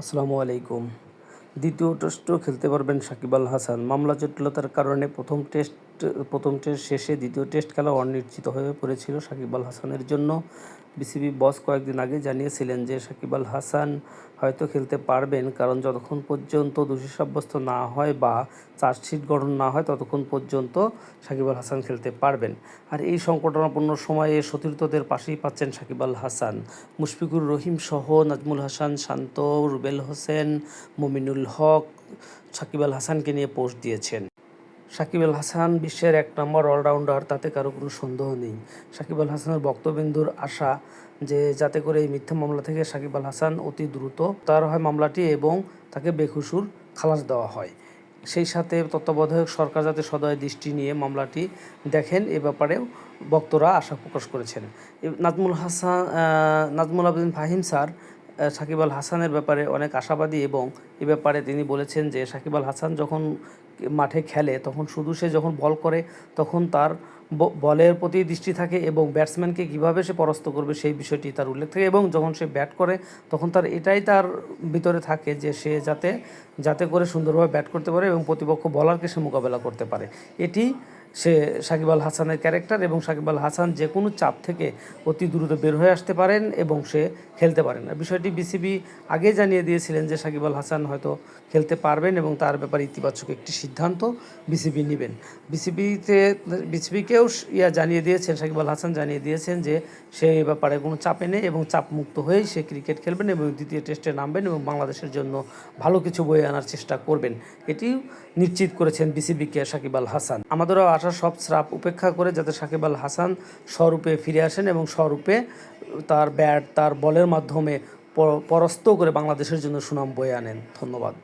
আসসালামু আলাইকুম। দ্বিতীয় টেস্টও খেলতে পারবেন সাকিব আল হাসান। মামলা জটিলতার কারণে প্রথম টেস্ট প্রথম টেস্ট শেষে দ্বিতীয় টেস্ট খেলা অনিশ্চিত হয়ে পড়েছিল সাকিব আল হাসানের জন্য। বিসিবি বস কয়েকদিন আগে জানিয়েছিলেন যে, সাকিব আল হাসান হয়তো খেলতে পারবেন, কারণ যতক্ষণ পর্যন্ত দোষী সাব্যস্ত না হয় বা চার্জশিট গঠন না হয়, ততক্ষণ পর্যন্ত সাকিব আল হাসান খেলতে পারবেন। আর এই সংকটনাপূর্ণ সময়ে সতীর্থদের পাশেই পাচ্ছেন সাকিব আল হাসান। মুশফিকুর রহিম সহ নাজমুল হাসান, শান্ত, রুবেল হোসেন, মমিনুল হক সাকিব আল হাসানকে নিয়ে পোস্ট দিয়েছেন। সাকিব আল হাসান বিশ্বের এক নম্বর অলরাউন্ডার তাতে কারও কোনো সন্দেহ নেই। সাকিব আল হাসানের বক্তবিন্দুর আশা যে যাতে করে এই মিথ্যা মামলা থেকে সাকিব আল হাসান অতি দ্রুত তার হয় মামলাটি এবং তাকে বেখুসুর খালাস দেওয়া হয়। সেই সাথে তত্ত্বাবধায়ক সরকার যাতে সদয় দৃষ্টি নিয়ে মামলাটি দেখেন, এ ব্যাপারেও বক্তরা আশা প্রকাশ করেছেন। নাজমুল হাসান নাজমুল আবেদিন ফাহিম স্যার সাকিব আল হাসানের ব্যাপারে অনেক আশাবাদী এবং এ ব্যাপারে তিনি বলেছেন যে সাকিব আল হাসান যখন মাঠে খেলে, তখন শুধু সে যখন বল করে, তখন তার বলের প্রতি দৃষ্টি থাকে এবং ব্যাটসম্যানকে কীভাবে সে পরাস্ত করবে সেই বিষয়টি তার উল্লেখ থাকে এবং যখন সে ব্যাট করে, তখন তার এটাই তার ভিতরে থাকে যে সে যাতে যাতে করে সুন্দরভাবে ব্যাট করতে পারে এবং প্রতিপক্ষ বলারকে সে মোকাবেলা করতে পারে। এটি সে সাকিব আল হাসানের ক্যারেক্টার এবং সাকিব আল হাসান যে কোনো চাপ থেকে অতি দ্রুত বের হয়ে আসতে পারেন এবং সে খেলতে পারেন। বিষয়টি বিসিবি আগে জানিয়ে দিয়েছিলেন যে সাকিব আল হাসান হয়তো খেলতে পারবেন এবং তার ব্যাপারে ইতিবাচক একটি সিদ্ধান্ত বিসিবি নেবেন। বিসিবিতে বিসিবিকেও ইয়া জানিয়ে দিয়েছেন, সাকিব আল হাসান জানিয়ে দিয়েছেন যে সে এই ব্যাপারে কোনো চাপে নেই এবং চাপ মুক্ত হয়েই সে ক্রিকেট খেলবেন এবং দ্বিতীয় টেস্টে নামবেন এবং বাংলাদেশের জন্য ভালো কিছু বয়ে আনার চেষ্টা করবেন। এটি নিশ্চিত করেছেন বিসিবিকে সাকিব আল হাসান। আমাদেরও আশা, সব শ্রাপ উপেক্ষা করে যাতে সাকিব আল হাসান স্বরূপে ফিরে আসেন এবং স্বরূপে তার ব্যাট, তার বলের মাধ্যমে পরাস্ত করে বাংলাদেশের জন্য সুনাম বয়ে আনেন। ধন্যবাদ।